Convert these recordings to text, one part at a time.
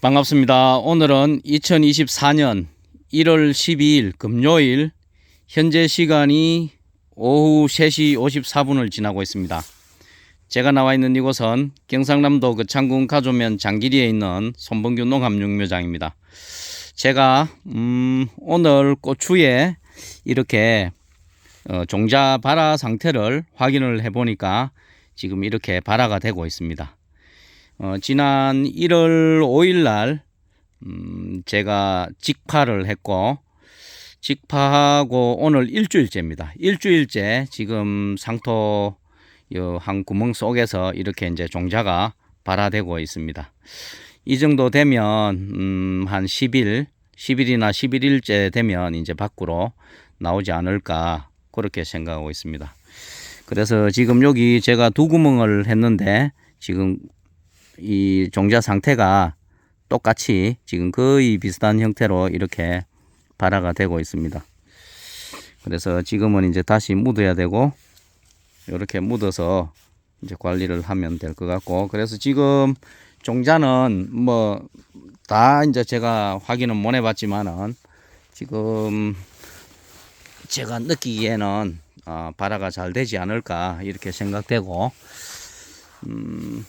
반갑습니다. 오늘은 2024년 1월 12일 금요일 현재 시간이 오후 3시 54분을 지나고 있습니다. 제가 나와 있는 이곳은 경상남도 그 창군 가조면 장기리에 있는 손봉규 농업육묘장입니다. 제가 음, 오늘 고추에 이렇게 어, 종자 발화 상태를 확인을 해보니까 지금 이렇게 발화가 되고 있습니다. 어, 지난 1월 5일 날 음, 제가 직파를 했고 직파하고 오늘 일주일째입니다. 일주일째 지금 상토 요한 구멍 속에서 이렇게 이제 종자가 발화되고 있습니다. 이 정도 되면 음, 한 10일, 10일이나 11일째 되면 이제 밖으로 나오지 않을까 그렇게 생각하고 있습니다. 그래서 지금 여기 제가 두 구멍을 했는데 지금 이 종자 상태가 똑같이 지금 거의 비슷한 형태로 이렇게 발화가 되고 있습니다. 그래서 지금은 이제 다시 묻어야 되고 이렇게 묻어서 이제 관리를 하면 될 것 같고 그래서 지금 종자는 뭐 다 이제 제가 확인은 못 해봤지만은 지금 제가 느끼기에는 어, 발화가 잘 되지 않을까 이렇게 생각되고 음,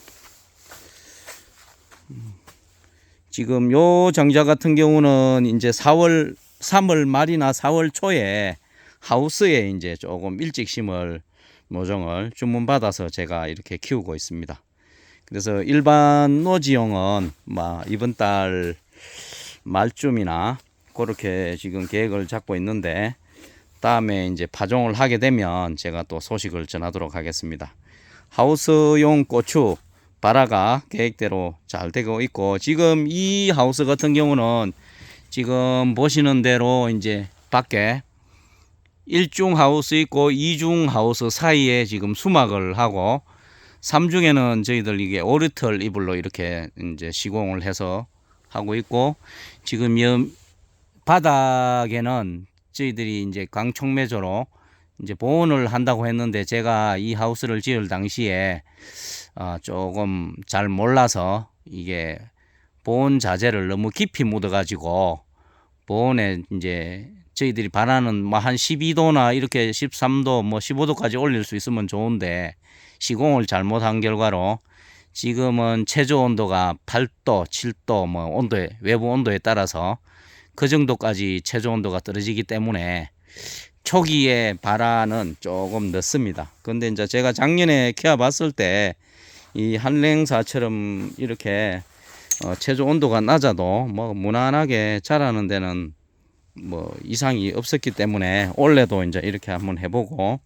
지금 요 장자 같은 경우는 이제 4월 3월 말이나 4월 초에 하우스에 이제 조금 일찍 심을 모종을 주문 받아서 제가 이렇게 키우고 있습니다. 그래서 일반 노지용은 막 이번 달 말쯤이나 그렇게 지금 계획을 잡고 있는데 다음에 이제 파종을 하게 되면 제가 또 소식을 전하도록 하겠습니다. 하우스용 고추 발화가 계획대로 잘 되고 있고 지금 이 하우스 같은 경우는 지금 보시는 대로 이제 밖에 일중 하우스 있고 이중 하우스 사이에 지금 수막을 하고 삼중에는 저희들 이게 오리털 이불로 이렇게 이제 시공을 해서 하고 있고 지금 여 바닥에는 저희들이 이제 강촉매조로 이제 보온을 한다고 했는데 제가 이 하우스를 지을 당시에 어, 조금 잘 몰라서 이게 보온 자재를 너무 깊이 묻어가지고 보온에 이제 저희들이 바라는 뭐 한 12도나 이렇게 13도 뭐 15도까지 올릴 수 있으면 좋은데 시공을 잘못한 결과로 지금은 최저 온도가 8도, 7도 뭐 온도에 외부 온도에 따라서 그 정도까지 최저 온도가 떨어지기 때문에 초기에 발화는 조금 늦습니다. 근데 이제 제가 작년에 키워 봤을 때 이 한랭사처럼 이렇게 어, 최저 온도가 낮아도 뭐 무난하게 자라는 데는 뭐 이상이 없었기 때문에 올해도 이제 이렇게 한번 해보고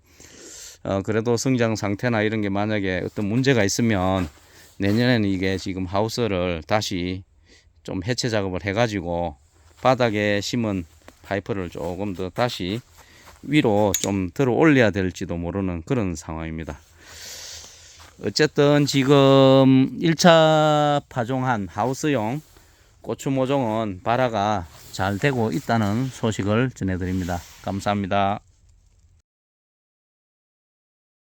어, 그래도 성장 상태나 이런 게 만약에 어떤 문제가 있으면 내년에는 이게 지금 하우스를 다시 좀 해체 작업을 해가지고 바닥에 심은 파이프를 조금 더 다시 위로 좀 들어 올려야 될지도 모르는 그런 상황입니다. 어쨌든 지금 1차 파종한 하우스용 고추 모종은 발화가 잘 되고 있다는 소식을 전해드립니다. 감사합니다.